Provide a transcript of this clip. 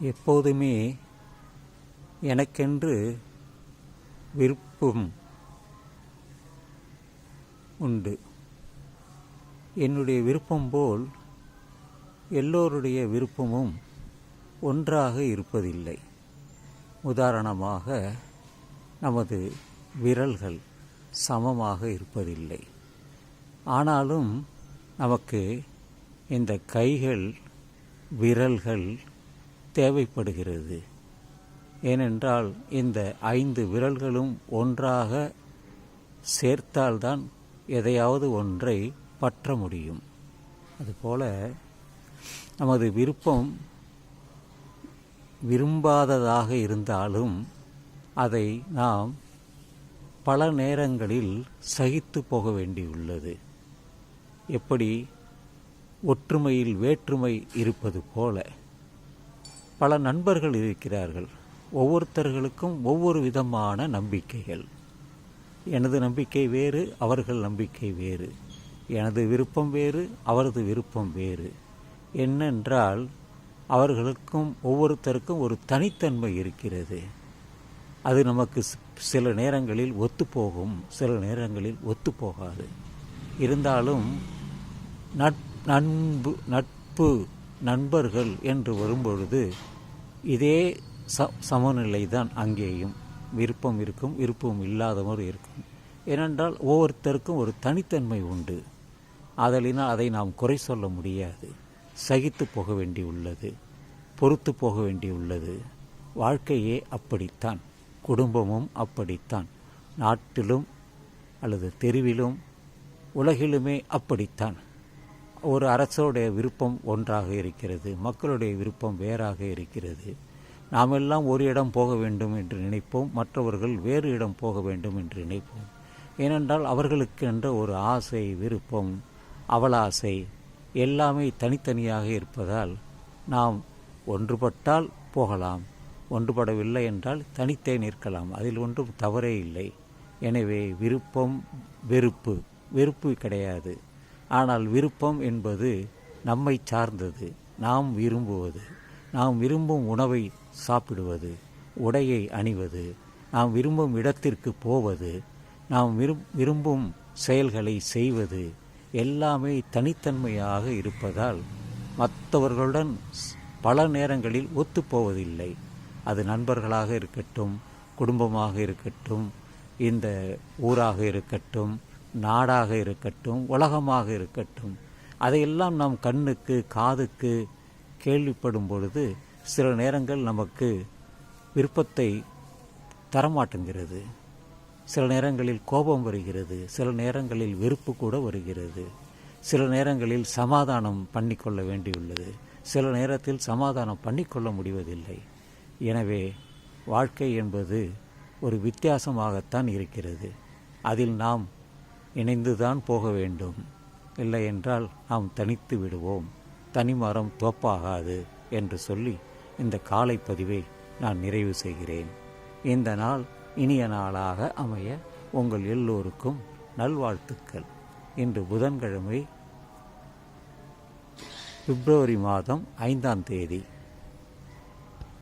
எப்போதுமே எனக்கென்று விருப்பம் உண்டு. என்னுடைய விருப்பம் போல் எல்லோருடைய விருப்பமும் ஒன்றாக இருப்பதில்லை. உதாரணமாக நமது விரல்கள் சமமாக இருப்பதில்லை. ஆனாலும் நமக்கு இந்த கைகள் விரல்கள் தேவைப்படுகிறது. ஏனென்றால் இந்த ஐந்து விரல்களும் ஒன்றாக சேர்த்தால்தான் எதையாவது ஒன்றை பற்ற முடியும். அதுபோல நமது விருப்பம் விரும்பாததாக இருந்தாலும் அதை நாம் பல நேரங்களில் சகித்து போக வேண்டியுள்ளது. எப்படி? ஒற்றுமையில் வேற்றுமை இருப்பது போல. பல நண்பர்கள் இருக்கிறார்கள். ஒவ்வொருத்தர்களுக்கும் ஒவ்வொரு விதமான நம்பிக்கைகள். எனது நம்பிக்கை வேறு அவர்கள் நம்பிக்கை வேறு. எனது விருப்பம் வேறு அவரது விருப்பம் வேறு. என்னென்றால் அவர்களுக்கும் ஒவ்வொருத்தருக்கும் ஒரு தனித்தன்மை இருக்கிறது. அது நமக்கு சில நேரங்களில் ஒத்துப்போகும் சில நேரங்களில் ஒத்துப்போகாது இருந்தாலும் நட் நண்பு நட்பு நண்பர்கள் என்று வரும்பொழுது இதே ச சமநிலை தான் அங்கேயும். விருப்பம் இருக்கும் விருப்பம் இல்லாதவர் இருக்கும். ஏனென்றால் ஒவ்வொருத்தருக்கும் ஒரு தனித்தன்மை உண்டு. அதனால் அதை நாம் குறை சொல்ல முடியாது. சகித்து போக வேண்டியுள்ளது பொறுத்து போக வேண்டியுள்ளது வாழ்க்கையே அப்படித்தான். குடும்பமும் அப்படித்தான். நாட்டிலும் அல்லது தெருவிலும் உலகிலுமே அப்படித்தான். ஒரு அரசோடைய விருப்பம் ஒன்றாக இருக்கிறது மக்களுடைய விருப்பம் வேறாக இருக்கிறது. நாம் எல்லாம் ஒரு இடம் போக வேண்டும் என்று நினைப்போம் மற்றவர்கள் வேறு இடம் போக வேண்டும் என்று நினைப்போம். ஏனென்றால் அவர்களுக்கென்ற ஒரு ஆசை விருப்பம் அவலாசை எல்லாமே தனித்தனியாக இருப்பதால் நாம் ஒன்றுபட்டால் போகலாம் ஒன்றுபடவில்லை என்றால் தனித்தே நிற்கலாம் அதில் ஒன்றும் தவறே இல்லை. எனவே விருப்பம் வெறுப்பு வெறுப்பு கிடையாது. ஆனால் விருப்பம் என்பது நம்மை சார்ந்தது. நாம் விரும்புவது. நாம் விரும்பும் உணவை சாப்பிடுவது. உடையை அணிவது. நாம் விரும்பும் இடத்திற்கு போவது. நாம் விரும் விரும்பும் செயல்களை செய்வது. எல்லாமே தனித்தன்மையாக இருப்பதால் மற்றவர்களுடன் ஸ்- பல நேரங்களில் ஒத்துப்போவதில்லை அது நண்பர்களாக இருக்கட்டும் குடும்பமாக இருக்கட்டும் இந்த ஊராக இருக்கட்டும் நாடாக இருக்கட்டும் உலகமாக இருக்கட்டும் அதையெல்லாம் நாம் கண்ணுக்கு காதுக்கு கேள்விப்படும் பொழுது சில நேரங்கள் நமக்கு விருப்பத்தை தரமாட்டேங்கிறது. சில நேரங்களில் கோபம் வருகிறது சில நேரங்களில் வெறுப்பு கூட வருகிறது. சில நேரங்களில் சமாதானம் பண்ணிக்கொள்ள வேண்டியுள்ளது. சில நேரத்தில் சமாதானம் பண்ணிக்கொள்ள முடிவதில்லை. எனவே வாழ்க்கை என்பது ஒரு வித்தியாசமாகத்தான் இருக்கிறது. அதில் நாம் இணைந்துதான் போக வேண்டும். இல்லை என்றால் நாம் தனித்து விடுவோம். தனிமரம் தோப்பாகாது என்று சொல்லி இந்த காலை பதிவை நான் நிறைவு செய்கிறேன். இந்த நாள் இனிய நாளாக அமைய உங்கள் எல்லோருக்கும் நல்வாழ்த்துக்கள். இன்று புதன்கிழமை பிப்ரவரி மாதம் ஐந்தாம் தேதி.